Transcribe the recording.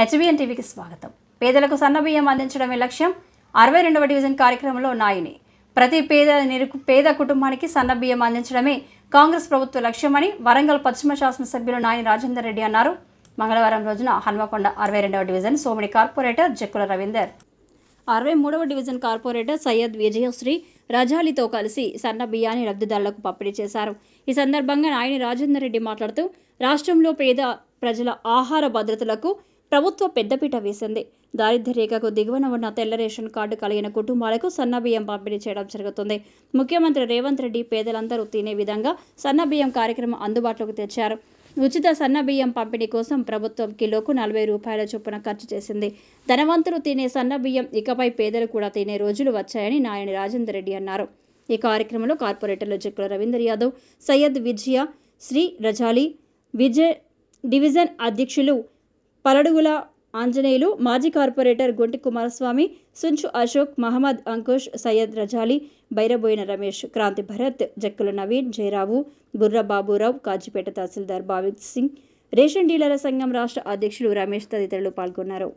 HBN టీవీకి స్వాగతం. పేదలకు సన్నబియ్యం అందించడమే లక్ష్యం. అరవై రెండవ డివిజన్ కార్యక్రమంలో నాయని. ప్రతి పేద నిరుకు పేద కుటుంబానికి సన్నబియ్యం అందించడమే కాంగ్రెస్ ప్రభుత్వ లక్ష్యమని వరంగల్ పశ్చిమ శాసనసభ్యులు నాయని రాజేందర్ రెడ్డి అన్నారు. మంగళవారం రోజున హన్మకొండ అరవై రెండవ డివిజన్ సోమిడి కార్పొరేటర్ జక్కుల రవీందర్. అరవై మూడవ డివిజన్ కార్పొరేటర్ సయ్యద్ విజయశ్రీ రజాలితో కలిసి సన్న బియ్యాన్ని లబ్ధిదారులకు పంపిణీ చేశారు. ఈ సందర్భంగా నాయని రాజేందర్ రెడ్డి మాట్లాడుతూ రాష్ట్రంలో పేద ప్రజల ఆహార భద్రతలకు ప్రభుత్వ పెద్దపీట వేసింది. దారిద్ర్య రేఖకు దిగువన ఉన్న తెల్ల రేషన్ కార్డు కలిగిన కుటుంబాలకు సన్న బియ్యం పంపిణీ చేయడం జరుగుతుంది. ముఖ్యమంత్రి రేవంత్ రెడ్డి పేదలందరూ తినే విధంగా సన్న బియ్యం కార్యక్రమం అందుబాటులోకి తెచ్చారు. ఉచిత సన్న బియ్యం పంపిణీ కోసం ప్రభుత్వం కిలోకు నలభై రూపాయల చొప్పున ఖర్చు చేసింది. ధనవంతులు తినే సన్న బియ్యం ఇకపై పేదలు కూడా తినే రోజులు వచ్చాయని నాయని రాజేందర్ రెడ్డి అన్నారు. ఈ కార్యక్రమంలో కార్పొరేటర్లు జక్కుల రవీందర్ యాదవ్ సయ్యద్ విజయ శ్రీ రజాలి విజయ్ డివిజన్ అధ్యక్షులు పలడుగుల ఆంజనేయులు మాజీ కార్పొరేటర్ గొంటి కుమారస్వామి సుంచు అశోక్ మహమ్మద్ అంకుష్ సయ్యద్ రజాలి బైరబోయిన రమేష్ క్రాంతి భరత్ జక్కుల నవీన్ జయరావు బుర్ర బాబురావు కాజీపేట తహసీల్దార్ భావిక్ సింగ్ రేషన్ డీలర్ల సంఘం రాష్ట్ర అధ్యక్షులు రమేష్ తదితరులు పాల్గొన్నారు.